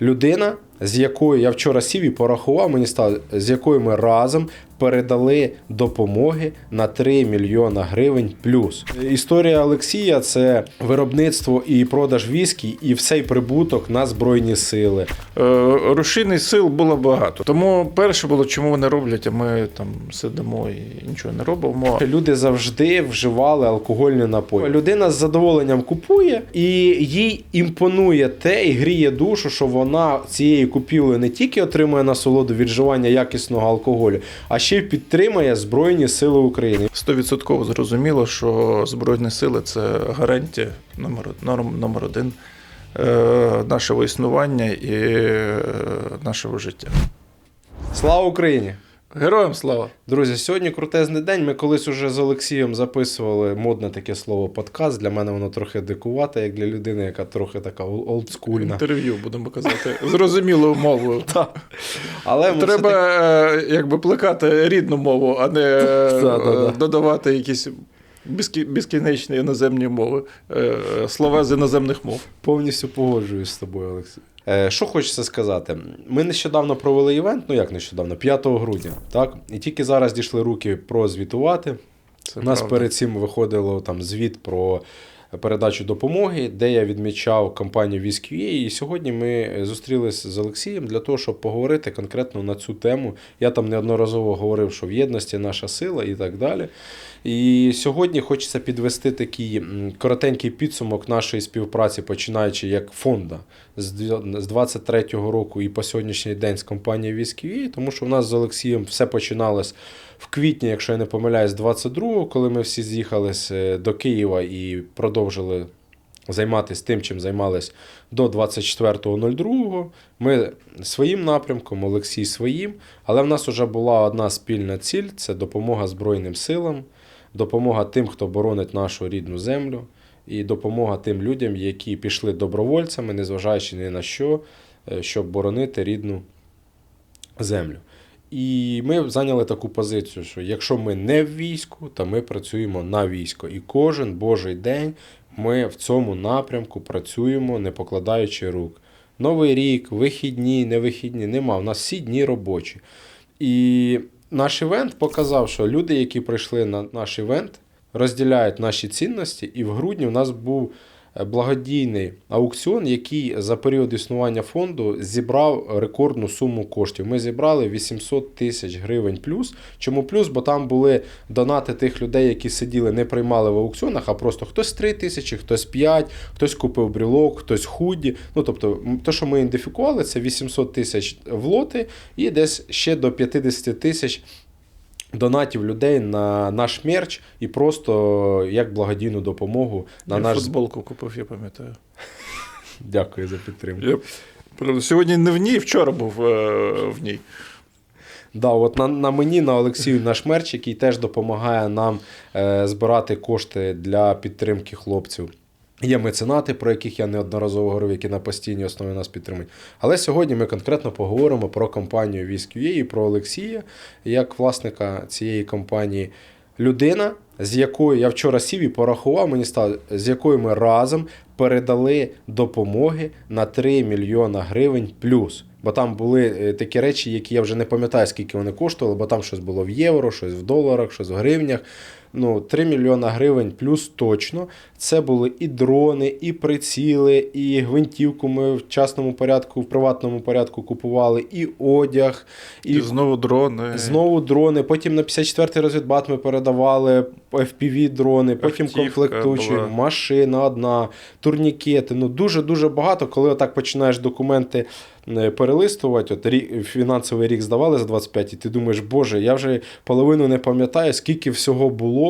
людина, з якою я вчора сів і порахував, мені стало, з якою ми разом передали допомоги на 3 мільйона гривень плюс. Історія Олексія це виробництво і продаж віскі, і всей прибуток на збройні сили. Е, Рушійних сил було багато. Тому перше було, чому вони роблять, а ми там сидимо і нічого не робимо. Люди завжди вживали алкогольні напої. Людина з задоволенням купує, і їй імпонує те і гріє душу, що вона цією купівлею не тільки отримує насолоду від вживання якісного алкоголю, а ще й підтримує Збройні Сили України. Стовідсотково зрозуміло, що Збройні сили це гарантія номер, норм- номер один е, нашого існування і е, нашого життя. Слава Україні! Героям слава! Друзі, сьогодні крутезний день. Ми колись уже з Олексієм записували модне таке слово подкаст. Для мене воно трохи дикувате, як для людини, яка трохи така олдскульна. Інтерв'ю будемо казати зрозумілою мовою. Але Треба е, якби плекати рідну мову, а не е, додавати якісь безкінечні іноземні мови, е, слова з іноземних мов. Повністю погоджуюсь з тобою, Олексій. Е, що хочеться сказати? Ми нещодавно провели івент, ну як нещодавно, 5 грудня, так? І тільки зараз дійшли руки прозвітувати. Це У нас правда. перед цим виходило там звіт про передачу допомоги, де я відмічав компанію Віскює. І сьогодні ми зустрілися з Олексієм для того, щоб поговорити конкретно на цю тему. Я там неодноразово говорив, що в єдності наша сила і так далі. І сьогодні хочеться підвести такий коротенький підсумок нашої співпраці, починаючи як фонда з дві- з 23-го року і по сьогоднішній день з компанією Віскює, тому що в нас з Олексієм все починалось в квітні, якщо я не помиляюсь, 22-го, коли ми всі з'їхались е, до Києва і продовжили займатися тим, чим займались до 24.02. Ми своїм напрямком, Олексій своїм, але в нас вже була одна спільна ціль це допомога Збройним силам, допомога тим, хто боронить нашу рідну землю, і допомога тим людям, які пішли добровольцями, незважаючи ні на що, е, щоб боронити рідну землю. І ми зайняли таку позицію, що якщо ми не в війську, то ми працюємо на військо. І кожен божий день ми в цьому напрямку працюємо, не покладаючи рук. Новий рік, вихідні, не вихідні, нема. У нас всі дні робочі. І наш івент показав, що люди, які прийшли на наш івент, розділяють наші цінності. І в грудні у нас був благодійний аукціон, який за період існування фонду зібрав рекордну суму коштів. Ми зібрали 800 тисяч гривень плюс. Чому плюс? Бо там були донати тих людей, які сиділи, не приймали в аукціонах, а просто хтось 3 тисячі, хтось 5, хтось купив брілок, хтось худі. Ну тобто, те, що ми ідентифікували, це 800 тисяч в лоти і десь ще до 50 тисяч донатів людей на наш мерч і просто як благодійну допомогу на Я наш футболку купив, я пам'ятаю. дякую за підтримку. Я, правда, сьогодні не в ній, вчора був е, в ній. Да, от на, на мені, на Олексію, наш мерч, який теж допомагає нам е, збирати кошти для підтримки хлопців. Є меценати, про яких я неодноразово говорив, які на постійній основі нас підтримують. Але сьогодні ми конкретно поговоримо про компанію Віsk.ua і про Олексія, як власника цієї компанії. Людина, з якою я вчора сів і порахував, мені стало, з якою ми разом передали допомоги на 3 мільйона гривень плюс. Бо там були е, такі речі, які я вже не пам'ятаю, скільки вони коштували, бо там щось було в євро, щось в доларах, щось в гривнях. Ну, 3 мільйона гривень плюс точно. Це були і дрони, і приціли, і гвинтівку ми в частному порядку, в приватному порядку купували, і одяг, І, і знову дрони. Знову дрони. Потім на 54-й розвідбат ми передавали FPV дрони, потім комплектуючі, була. машина одна, турнікети. Ну дуже дуже багато. Коли отак починаєш документи е, перелистувати, от рі- фінансовий рік здавали за 25, і ти думаєш, боже, я вже половину не пам'ятаю, скільки всього було.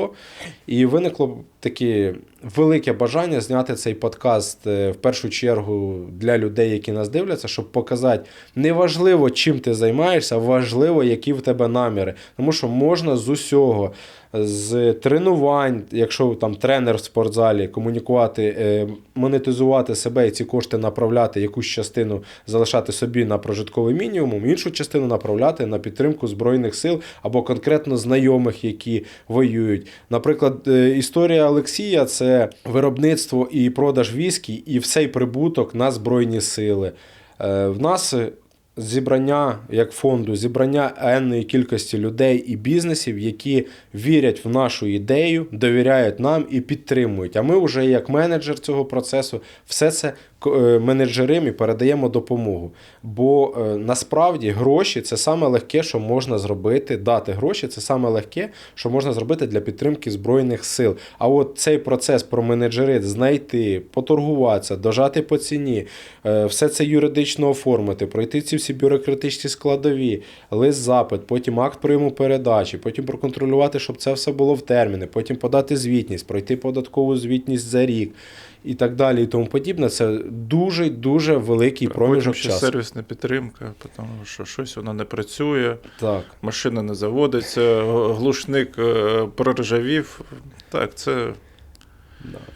І виникло таке велике бажання зняти цей подкаст е, в першу чергу для людей, які нас дивляться, щоб показати, неважливо, чим ти займаєшся, важливо, які в тебе наміри. Тому що можна з усього. З тренувань, якщо там тренер в спортзалі, комунікувати, е, монетизувати себе і ці кошти направляти, якусь частину залишати собі на прожитковий мінімум, іншу частину направляти на підтримку Збройних сил або конкретно знайомих, які воюють. Наприклад, е, історія Олексія це виробництво і продаж віскі, і всей прибуток на Збройні сили. Е, В нас зібрання як фонду, зібрання енної кількості людей і бізнесів, які вірять в нашу ідею, довіряють нам і підтримують. А ми вже як менеджер цього процесу все це е, і передаємо допомогу. Бо е, насправді гроші це саме легке, що можна зробити. Дати гроші це саме легке, що можна зробити для підтримки збройних сил. А от цей процес про менеджери знайти, поторгуватися, дожати по ціні, е, все це юридично оформити, пройти ці всі бюрократичні складові, лист запит, потім акт прийому передачі, потім проконтролювати, щоб це все було в терміни, потім подати звітність, пройти податкову звітність за рік. І так далі, і тому подібне, це дуже дуже великий Потім проміжок ще часу. сервісна підтримка, тому що щось воно не працює, Так. машина не заводиться, глушник е, проржавів. Так, це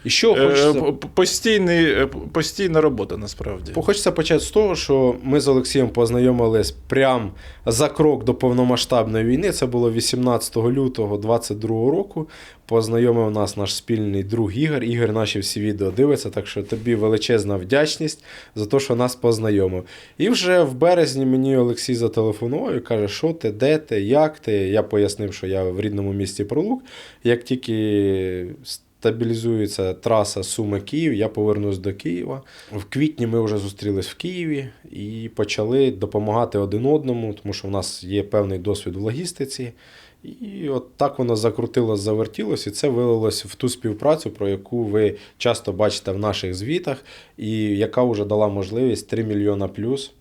І що е, хочеться постійний, е, постійна робота насправді. Хочеться почати з того, що ми з Олексієм познайомились прямо за крок до повномасштабної війни. Це було 18 лютого 2022 року. Познайомив нас наш спільний друг Ігор. Ігор наші всі відео дивиться, так що тобі величезна вдячність за те, що нас познайомив. І вже в березні мені Олексій зателефонував і каже, що ти, де ти, як ти. Я пояснив, що я в рідному місті Пролук. Як тільки стабілізується траса Суми Київ, я повернусь до Києва. В квітні ми вже зустрілись в Києві і почали допомагати один одному, тому що в нас є певний досвід в логістиці. І от так воно закрутилось, завертілось, і це вилилось в ту співпрацю, про яку ви часто бачите в наших звітах, і яка вже дала можливість 3 мільйона плюс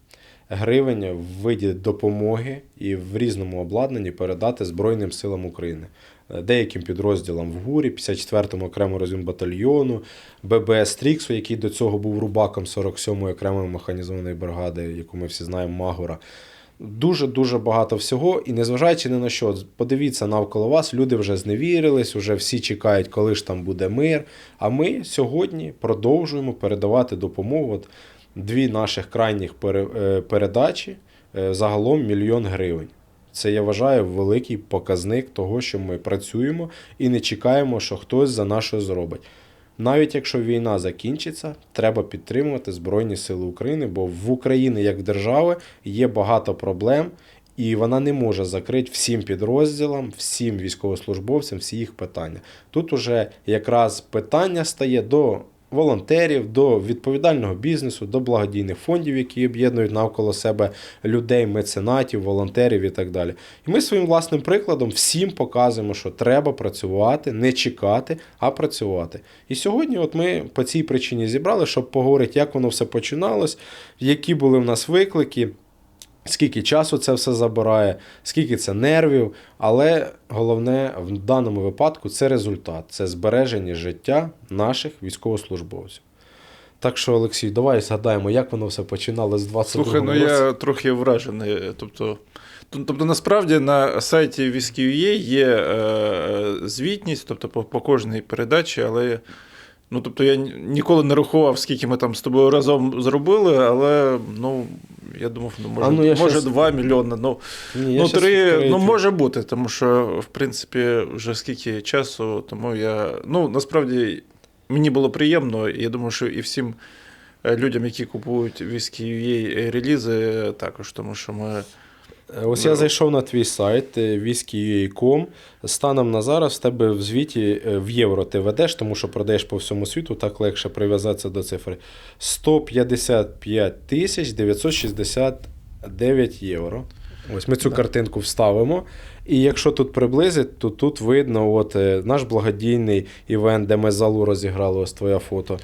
гривень в виді допомоги і в різному обладнанні передати Збройним силам України. Е, Деяким підрозділам в ГУРі, 54-му окремо розвідбатальйону, ББС Тріксу, який до цього був рубаком 47-ї окремої механізованої бригади, яку ми всі знаємо, Магора. Дуже-дуже багато всього, і незважаючи ні на що, подивіться навколо вас, люди вже зневірились, вже всі чекають, коли ж там буде мир. А ми сьогодні продовжуємо передавати допомогу. От дві наших крайніх е, передачі е, загалом мільйон гривень. Це я вважаю великий показник того, що ми працюємо і не чекаємо, що хтось за нас щось зробить. Навіть якщо війна закінчиться, треба підтримувати Збройні Сили України, бо в Україні, як держави, є багато проблем, і вона не може закрити всім підрозділам, всім військовослужбовцям всі їх питання. Тут уже якраз питання стає до волонтерів, до відповідального бізнесу, до благодійних фондів, які об'єднують навколо себе людей, меценатів, волонтерів і так далі. І ми своїм власним прикладом всім показуємо, що треба працювати, не чекати, а працювати. І сьогодні, от ми по цій причині зібрали, щоб поговорити, як воно все починалось, які були в нас виклики. Скільки часу це все забирає, скільки це нервів, але головне в даному випадку це результат, це збереження життя наших військовослужбовців. Так що, Олексій, давай згадаємо, як воно все починалося з 22 Слухай, ну я трохи вражений. Тобто, тобто, насправді на сайті Вісків.є є е, звітність, тобто по, по кожній передачі, але ну, тобто, я ніколи не рахував, скільки ми там з тобою разом зробили, але ну, я думав, ну, може, А, ну, я може щас- 2 мільйони. Ну, Ні, ну, 3, ну, може бути, тому що, в принципі, вже скільки часу, тому я. Ну, насправді, мені було приємно, і я думаю, що і всім е, людям, які купують віскі релізи, також, тому що ми. Ось Ну. я зайшов на твій сайт е, whisky.com. Станом на зараз в тебе в звіті е, в євро ти ведеш, тому що продаєш по всьому світу, так легше прив'язатися до цифри. 155 тисяч 969 євро. Ось ми цю картинку вставимо. І якщо тут приблизить, то тут видно от, е, наш благодійний івент, де ми залу розіграли, ось твоє фото.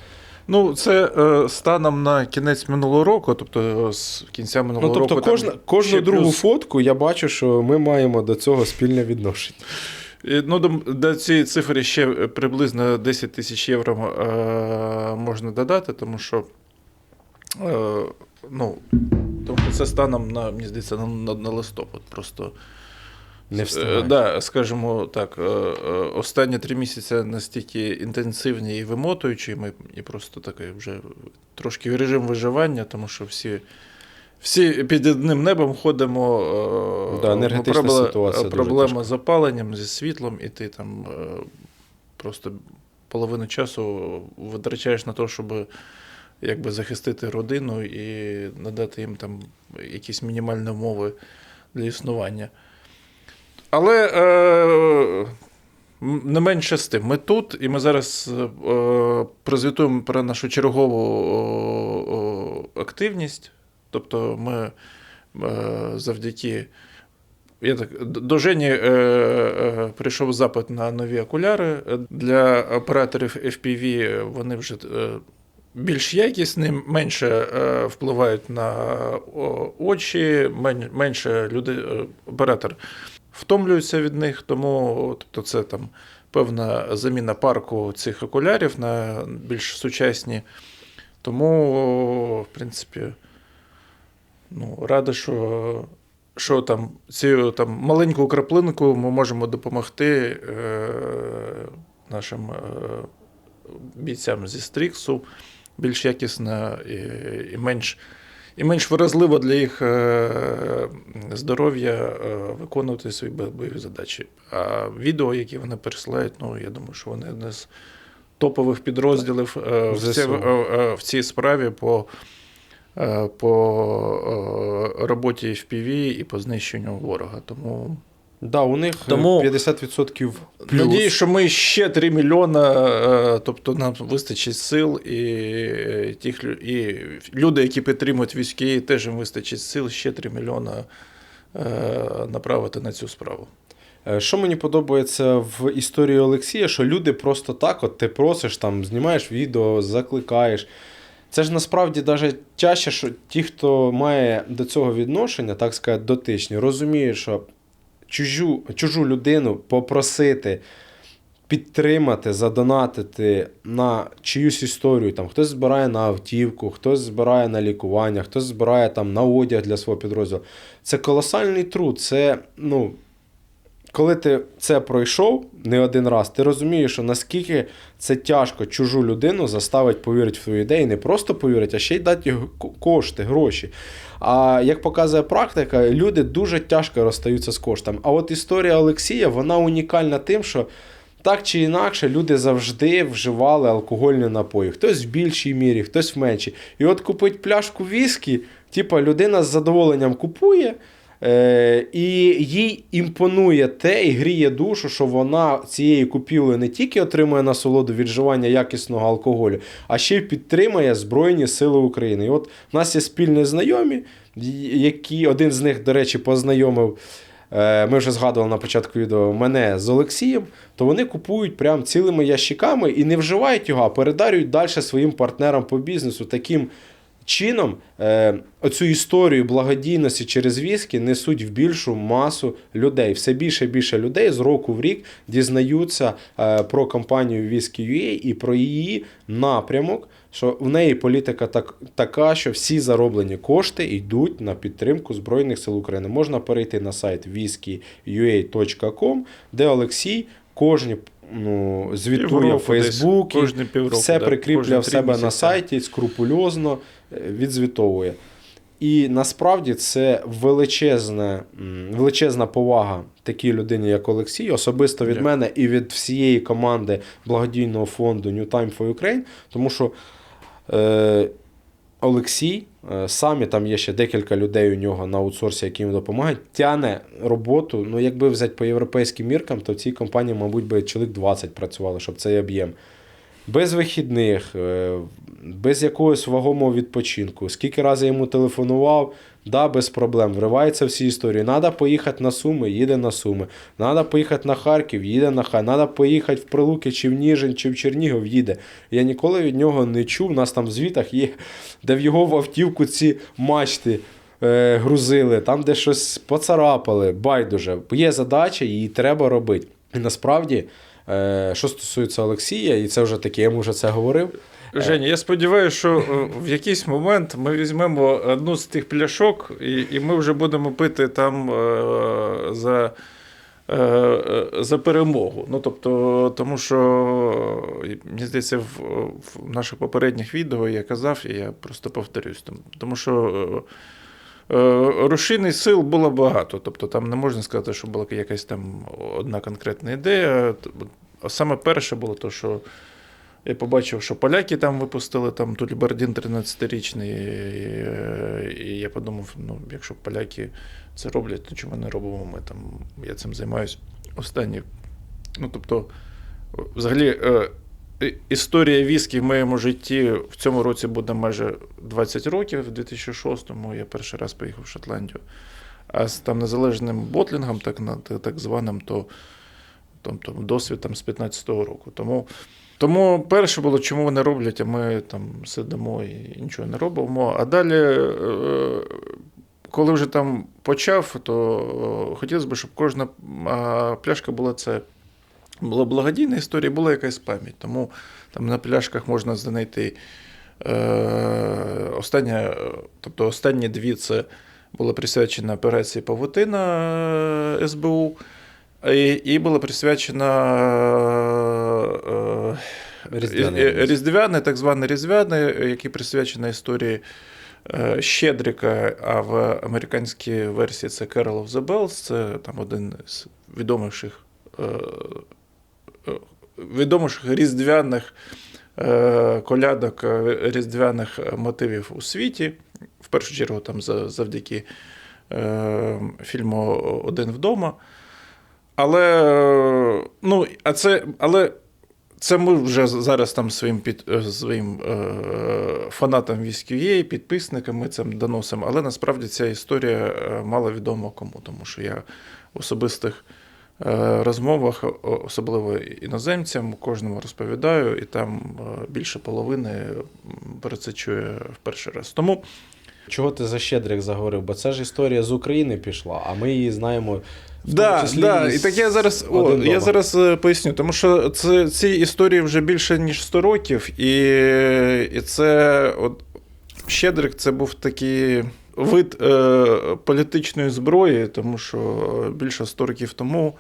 Ну, це е, станом на кінець минулого року, тобто з кінця минулого Ну, тобто року. там кожна, кожну другу плюс- фотку я бачу, що ми маємо до цього спільне відношення. Ну, до, до цієї цифри ще приблизно 10 тисяч євро е, можна додати, тому що, е, ну, тому це станом на, мені здається, на, на, на листопад. Просто, Не е, да, скажімо так, е, е, останні три місяці настільки інтенсивні і вимотуючі, ми і просто такий вже трошки режим виживання, тому що всі. Всі під одним небом ходимо. Да, енергетична пробле- ситуація Проблема з опаленням, зі світлом, і ти там просто половину часу витрачаєш на те, щоб якби захистити родину і надати їм там якісь мінімальні умови для існування. Але е, не менше з тим, ми тут, і ми зараз е, прозвітуємо про нашу чергову о, активність. Тобто ми е, завдяки. Я так, до Жені е, е, прийшов запит на нові окуляри для операторів FPV. Вони вже е, більш якісні, менше е, впливають на очі, мен, менше люди, е, оператор втомлюється від них, тому тобто це там певна заміна парку цих окулярів на більш сучасні. Тому, в принципі, ну, радий, що, що там цю там, маленьку краплинку ми можемо допомогти е, нашим е, бійцям зі Стріксу більш якісно і, і менш. І менш вразливо для їх е, здоров'я е, виконувати свої бойові задачі. А відео, які вони пересилають, ну я думаю, що вони одне з топових підрозділів е, в, ці, в цій справі по, по роботі в ПІВІ і по знищенню ворога. Тому Да, у них Тому- Тому... 50% плюс. Надію, що ми ще 3 мільйона, е, тобто нам вистачить сил, і, е, тих, і люди, які підтримують військові, теж їм вистачить сил ще 3 мільйона е, направити на цю справу. Що мені подобається в історії Олексія, що люди просто так, от ти просиш, там, знімаєш відео, закликаєш. Це ж насправді навіть чаще, що ті, хто має до цього відношення, так сказати, дотичні, розуміють, що чужу, чужу людину попросити підтримати, задонатити на чиюсь історію. Там, хтось збирає на автівку, хтось збирає на лікування, хтось збирає там, на одяг для свого підрозділу. Це колосальний труд. Це, ну, коли ти це пройшов не один раз, ти розумієш, що наскільки це тяжко чужу людину заставити повірити в твою ідею, не просто повірити, а ще й дати кошти, гроші. А як показує практика, люди дуже тяжко розстаються з коштами. А от історія Олексія, вона унікальна тим, що так чи інакше люди завжди вживали алкогольні напої. Хтось в більшій мірі, хтось в меншій. І от купить пляшку віскі, типа людина з задоволенням купує. Е, і їй імпонує те і гріє душу, що вона цією купівлею не тільки отримує насолоду від вживання якісного алкоголю, а ще й підтримує Збройні Сили України. І от у нас є спільні знайомі, які один з них, до речі, познайомив. е, Ми вже згадували на початку відео мене з Олексієм, то вони купують прям цілими ящиками і не вживають його, а передарюють далі своїм партнерам по бізнесу. Таким чином е, оцю історію благодійності через віскі несуть в більшу масу людей. Все більше і більше людей з року в рік дізнаються е, про компанію Whisky.ua і про її напрямок. Що в неї політика так, така, що всі зароблені кошти йдуть на підтримку Збройних сил України. Можна перейти на сайт whisky.ua.com, де Олексій кожні ну, звітує півроку, все прикріплює в себе на сайті, скрупульозно відзвітовує. І насправді це величезна, величезна повага такій людині, як Олексій, особисто від Дякую. мене і від всієї команди благодійного фонду New Time for Ukraine, тому що е, Олексій, е, самі там є ще декілька людей у нього на аутсорсі, які їм допомагають, тяне роботу. Ну, якби взяти по європейським міркам, то в цій компанії, мабуть, би чоловік 20 працювало, щоб цей об'єм. Без вихідних, е, без якогось вагомого відпочинку. Скільки разів йому телефонував, да, без проблем. Вривається всі історії. Надо поїхати на Суми, їде на Суми. Надо поїхати на Харків, їде на Харків. Надо поїхати в Прилуки, чи в Ніжин, чи в Чернігів, їде. Я ніколи від нього не чув. У нас там в звітах є, де в його в автівку ці мачти. е, Грузили, там, де щось поцарапали, байдуже. Є задача, її треба робити. І насправді, що стосується Олексія, і це вже таке, я йому вже це говорив. Женя, я сподіваюся, що е, в якийсь момент ми візьмемо одну з тих пляшок, і, і ми вже будемо пити там е, за, е, е, за перемогу. Ну, тобто, тому що, е, мені здається, в, в наших попередніх відео я казав, і я просто повторюсь. Тому що. Е, Рушійних сил було багато, тобто там не можна сказати, що була якась там одна конкретна ідея. Саме перше було то, що Я побачив, що поляки там випустили там Тульбардін 13-річний. І, я подумав: ну, якщо поляки це роблять, то чому не робимо ми там? Я цим займаюся останні. Ну, тобто, взагалі, е, історія віскі в моєму житті в цьому році буде майже 20 років, в 2006-му я перший раз поїхав в Шотландію. А з там незалежним ботлінгом, так, так званим, то тобто, досвід там з 15-го року. Тому, тому перше було, чому вони роблять, а ми там сидимо і нічого не робимо. А далі, е, коли вже там почав, то е, хотілося б, щоб кожна пляшка була це. Була благодійна історія, була якась пам'ять. Тому там на пляшках можна знайти е, остання, е, тобто останні дві це була присвячена операції Павутина е, СБУ, і, і була присвячена е, Різдвяний е, різдв. Так званий Різдвяний, який присвячена історії е, Щедрика, а в американській версії це Carol of the Bells, це там один з відоміших, е, різдвяних е, колядок, е, різдвяних мотивів у світі. В першу чергу там завдяки е, фільму Один вдома. Але, ну, а це, але це ми вже зараз там своїм, під, своїм фанатам військові, підписникам ми це доносимо. Але насправді ця історія мало відома кому, тому що я особистих розмовах, особливо іноземцям, кожному розповідаю, і там е, більше половини про це чує в перший раз. Тому Чого ти за Щедрик заговорив? Бо це ж історія з України пішла, а ми її знаємо. Да, числі да. І так я зараз, о, я дома». зараз е, поясню, тому що це, ці історії вже більше ніж 100 років, і, і це от, Щедрик це був такий вид е, політичної зброї, тому що більше 100 років тому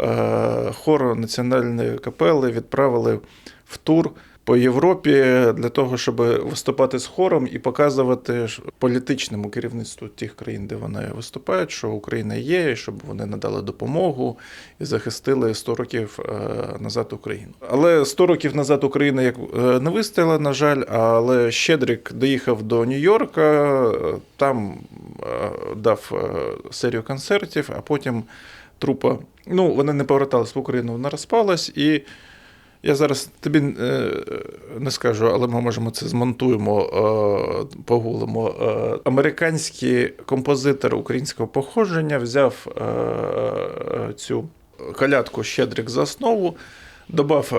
е, хор національної капели відправили в тур. По Європі для того, щоб виступати з хором і показувати політичному керівництву тих країн, де вони виступають, що Україна є, щоб вони надали допомогу і захистили 100 років е, назад Україну. Але 100 років назад Україна як е, не вистояла, на жаль, але Щедрик доїхав до Нью-Йорка, там е, дав серію концертів, а потім трупа. Ну, вони не повертались в Україну, вона розпалась і. Я зараз тобі е, не скажу, але ми можемо це змонтуємо, е, погуглимо. Е, американський композитор українського походження взяв цю колядку Щедрик за основу, додав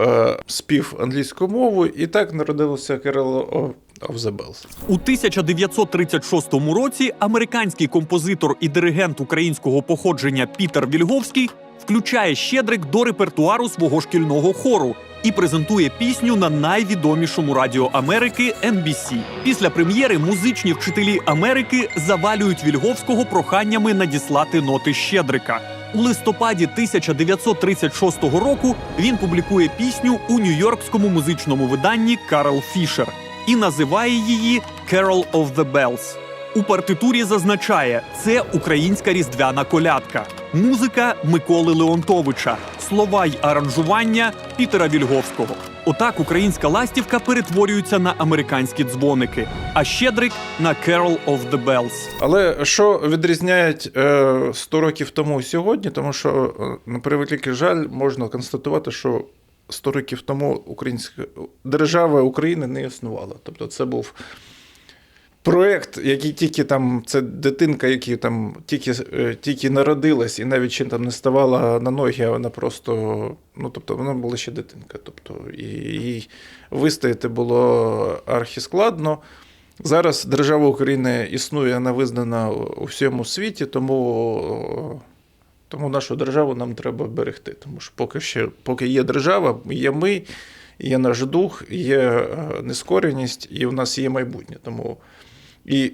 спів англійською мовою, і так народилося of- of the Bells. У 1936 році американський композитор і диригент українського походження Пітер Вільговський включає щедрик до репертуару свого шкільного хору і презентує пісню на найвідомішому радіо Америки NBC. Після прем'єри музичні вчителі Америки завалюють Вільговського проханнями надіслати ноти щедрика. У листопаді 1936 року він публікує пісню у нью-йоркському музичному виданні Карл Фішер і називає її «Carol of the Bells». У партитурі зазначає, це українська різдвяна колядка, музика Миколи Леонтовича, слова й аранжування Пітера Вільговського. Отак українська ластівка перетворюється на американські дзвоники, а щедрик на «Carol of the Bells». Але що відрізняють е, 100 років тому і сьогодні, тому що, е, на превеликий жаль, можна констатувати, що 100 років тому українська держава України не існувала. Тобто це був проєкт, який тільки там, це дитинка, яка там тільки, е, тільки народилась і навіть ще там не ставала на ноги, а вона просто, ну тобто вона була ще дитинка. Тобто, і їй вистояти було архіскладно. Зараз держава України існує, вона визнана у всьому світі, тому, тому нашу державу нам треба берегти. Тому що поки ще поки є держава, є ми, є наш дух, є е, нескореність, і в нас є майбутнє. Тому і,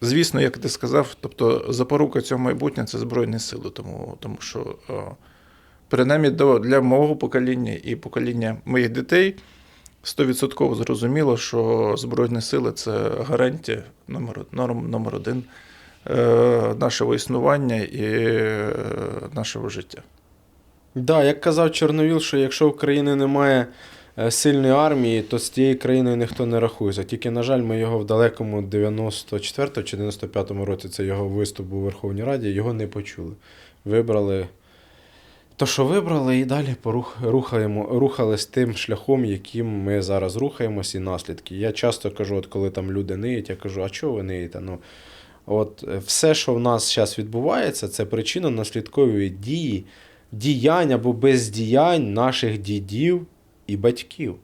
звісно, як ти сказав, тобто запорука цього майбутнього це Збройні сили, тому, тому що е, принаймні для мого покоління і покоління моїх дітей. Стовідсотково зрозуміло, що Збройні сили це гарантія номер, номер один е, нашого існування і е, нашого життя. Да, як казав Чорновіл, що якщо в країни немає сильної армії, то з тією країною ніхто не рахується. Тільки, на жаль, ми його в далекому 94 чи 95-му році, це його виступ у Верховній Раді, його не почули. Вибрали то, що вибрали, і далі порух, рухаємо, рухались тим шляхом, яким ми зараз рухаємось, і наслідки. Я часто кажу, от коли там люди ниють, я кажу, а чого ви ниєте? Ну, от е, все, що в нас зараз відбувається, це причина наслідкової дії, діянь або бездіянь наших дідів і батьків.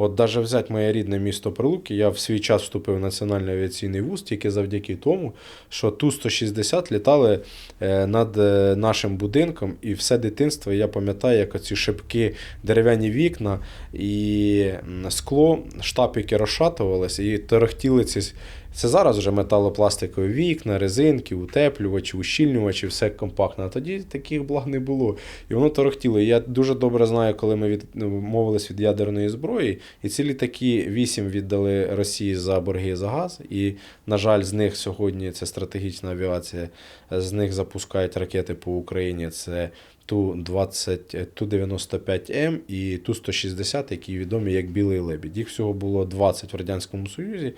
От навіть взяти моє рідне місто Прилуки, я в свій час вступив в Національний авіаційний вуз тільки завдяки тому, що Ту-160 літали е, над е, нашим будинком, і все дитинство я пам'ятаю, як оці шибки, дерев'яні вікна і скло, штапики розшатувалися і торохтіли ці. Це зараз вже металопластикові вікна, резинки, утеплювачі, ущільнювачі, все компактно. А тоді таких благ не було. І воно торохтіло. Я дуже добре знаю, коли ми відмовились від ядерної зброї, і ці літаки 8 віддали Росії за борги за газ. І, на жаль, з них сьогодні це стратегічна авіація. З них запускають ракети по Україні. Це Ту-20, Ту-95М і Ту-160, які відомі як Білий Лебідь. Їх всього було 20 в Радянському Союзі.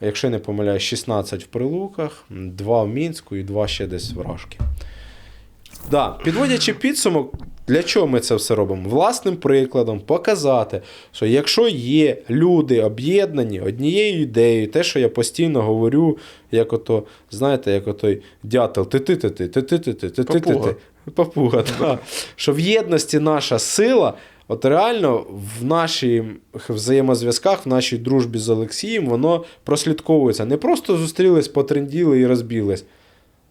Якщо не помиляюсь, 16 в Прилуках, 2 в Мінську і 2 ще десь в Рашки. Да, підводячи підсумок, для чого ми це все робимо? Власним прикладом показати, що якщо є люди об'єднані однією ідеєю, те, що я постійно говорю, як ото, знаєте, як отой дятел, ти ти ти ти ти ти ти ти ти ти ти Папуга, да. що в єдності наша сила, от реально в наших взаємозв'язках, в нашій дружбі з Олексієм, воно прослідковується. Не просто зустрілись, потренділи і розбілись.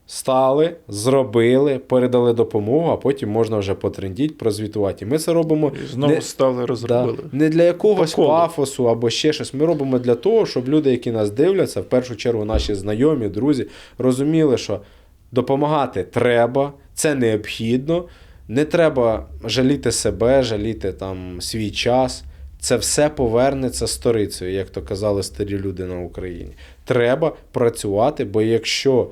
Стали, зробили, передали допомогу, а потім можна вже потрендіть, прозвітувати. І ми це робимо І знову не, стали да, не для якогось пафосу або ще щось. Ми робимо для того, щоб люди, які нас дивляться, в першу чергу наші знайомі, друзі, розуміли, що допомагати треба, це необхідно. Не треба жаліти себе, жаліти там свій час. Це все повернеться сторицею, як то казали старі люди на Україні. Треба працювати, бо якщо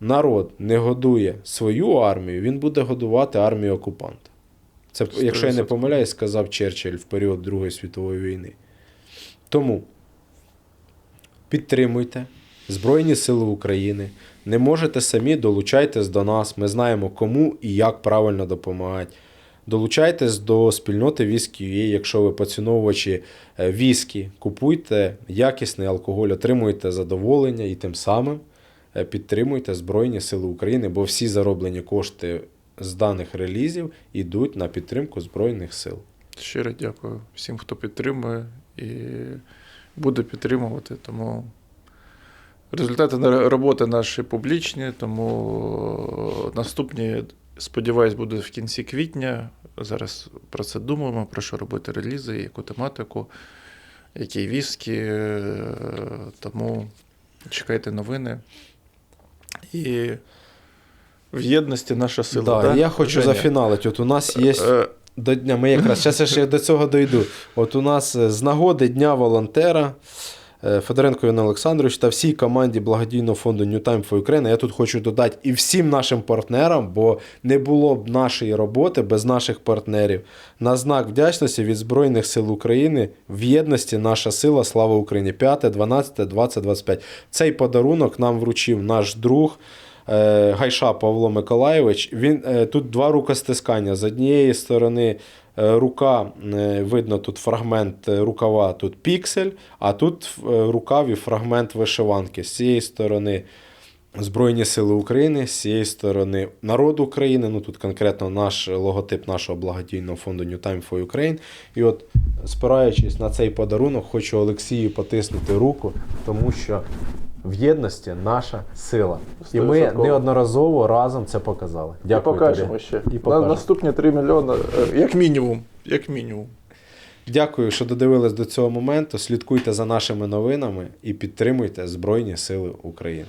народ не годує свою армію, він буде годувати армію окупанта. Це, якщо я не помиляюсь, сказав Черчилль в період Другої світової війни. Тому підтримуйте Збройні Сили України. Не можете самі, долучайтесь до нас. Ми знаємо, кому і як правильно допомагати. Долучайтесь до спільноти Віскі.ua, якщо ви поціновувачі е, віскі, купуйте якісний алкоголь, отримуйте задоволення і тим самим е, підтримуйте Збройні Сили України, бо всі зароблені кошти з даних релізів йдуть на підтримку Збройних сил. Щиро дякую всім, хто підтримує і буде підтримувати. Тому результати роботи наші публічні, тому наступні, сподіваюсь, будуть в кінці квітня. Зараз про це думаємо, про що робити релізи, яку тематику, які віскі. е, Тому чекайте новини. І в єдності наша сила. Да, да? я хочу Женя? зафіналити. От у нас є Е, до дня. Ми якраз зараз я ще до цього дойду. От у нас е, з нагоди Дня волонтера е, Федоренко Іван Олександрович та всій команді благодійного фонду New Time for Ukraine. Я тут хочу додати і всім нашим партнерам, бо не було б нашої роботи без наших партнерів. На знак вдячності від Збройних сил України в єдності наша сила, слава Україні! 5, 12, 20, 25. Цей подарунок нам вручив наш друг. е, Гайша Павло Миколайович. Він, е, тут два рукостискання. З однієї сторони е, рука, е, видно тут фрагмент е, рукава, тут піксель, а тут в е, рукаві фрагмент вишиванки. З цієї сторони Збройні Сили України, з цієї сторони народ України. Ну тут конкретно наш логотип нашого благодійного фонду New Time for Ukraine. І от, спираючись на цей подарунок, хочу Олексію потиснути руку, тому що в єдності наша сила. І ми неодноразово разом це показали. Дякую. і покажемо тобі. ще. І На наступні 3 мільйони, е, як мінімум. Як мінімум. Дякую, що додивились до цього моменту. Слідкуйте за нашими новинами і підтримуйте Збройні Сили України.